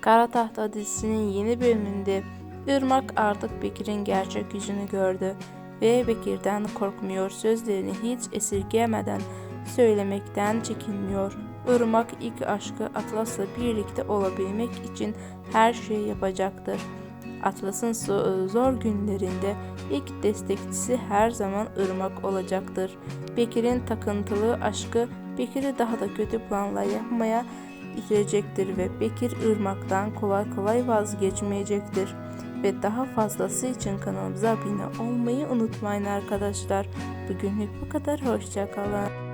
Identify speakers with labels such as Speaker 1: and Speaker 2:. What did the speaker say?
Speaker 1: Kara Tahta dizisinin yeni bölümünde Irmak artık Bekir'in gerçek yüzünü gördü ve Bekir'den korkmuyor. Sözlerini hiç esirgemeden söylemekten çekinmiyor. Irmak ilk aşkı Atlas'la birlikte olabilmek için her şeyi yapacaktır. Atlas'ın zor günlerinde ilk destekçisi her zaman Irmak olacaktır. Bekir'in takıntılı aşkı Bekir'i daha da kötü planlar yapmaya itirecektir ve Bekir Irmak'tan kolay kolay vazgeçmeyecektir. Ve daha fazlası için kanalımıza abone olmayı unutmayın arkadaşlar. Bugünlük bu kadar. Hoşçakalın.